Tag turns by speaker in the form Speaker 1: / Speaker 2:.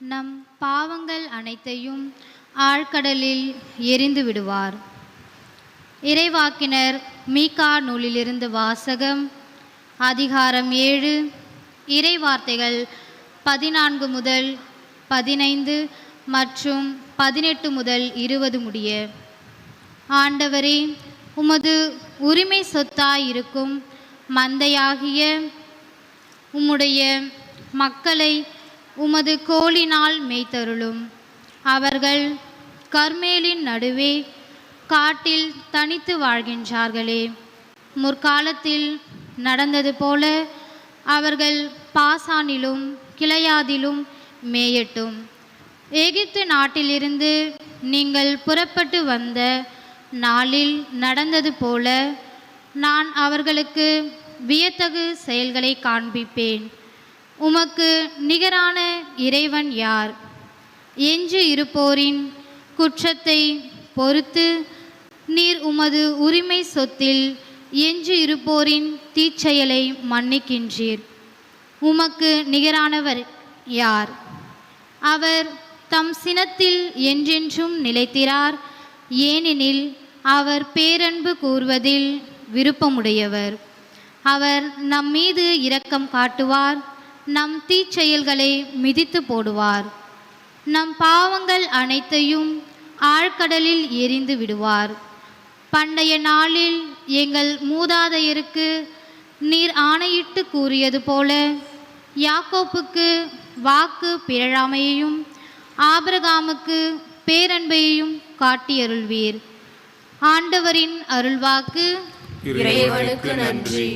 Speaker 1: நம் பாவங்கள் அனைத்தையும் ஆழ்கடலில் எரிந்து விடுவார். இறைவாக்கினர் மீகா நூலிலிருந்து வாசகம் அதிகாரம் ஏழு. இறை வார்த்தைகள் பதினான்கு முதல் பதினைந்து மற்றும் பதினெட்டு முதல் இருபது முடிய. ஆண்டவரே உமது உரிமை சொத்தாயிருக்கும் மந்தையாகிய உம்முடைய மக்களை உமது கோலினால் மேய்த்தருளும். அவர்கள் கர்மேலின் நடுவே காட்டில் தனித்து வாழ்கின்றார்களே. முற்காலத்தில் நடந்தது போல அவர்கள் பாசானிலும் கிளையாதிலும் மேயட்டும். எகிப்து நாட்டிலிருந்து நீங்கள் புறப்பட்டு வந்த நாளில் நடந்தது போல நான் அவர்களுக்கு வியத்தகு செயல்களை காண்பிப்பேன். உமக்கு நிகரான இறைவன் யார்? எஞ்சு இருப்போரின் குற்றத்தை பொறுத்து நீர் உமது உரிமை சொத்தில் எஞ்சு இருப்போரின் தீச்செயலை மன்னிக்கின்றீர். உமக்கு நிகரானவர் யார்? அவர் தம் சினத்தில் என்றென்றும் நிலைத்திறார் ஏனெனில் அவர் பேரன்பு கூறுவதில் விருப்பமுடையவர். அவர் நம் மீது இரக்கம் காட்டுவார் நம் தீச்செயல்களை மிதித்து போடுவார். நம் பாவங்கள் அனைத்தையும் ஆழ்கடலில் எரிந்து விடுவார். பண்டைய நாளில் எங்கள் மூதாதையருக்கு நீர் ஆணையிட்டு கூறியது போல யாக்கோப்புக்கு வாக்கு பிறழாமையையும் ஆபிரகாமுக்கு பேரன்பையும் காட்டியருள்வீர். ஆண்டவரின் அருள்வாக்கு
Speaker 2: இறைவனுக்கு நன்றி.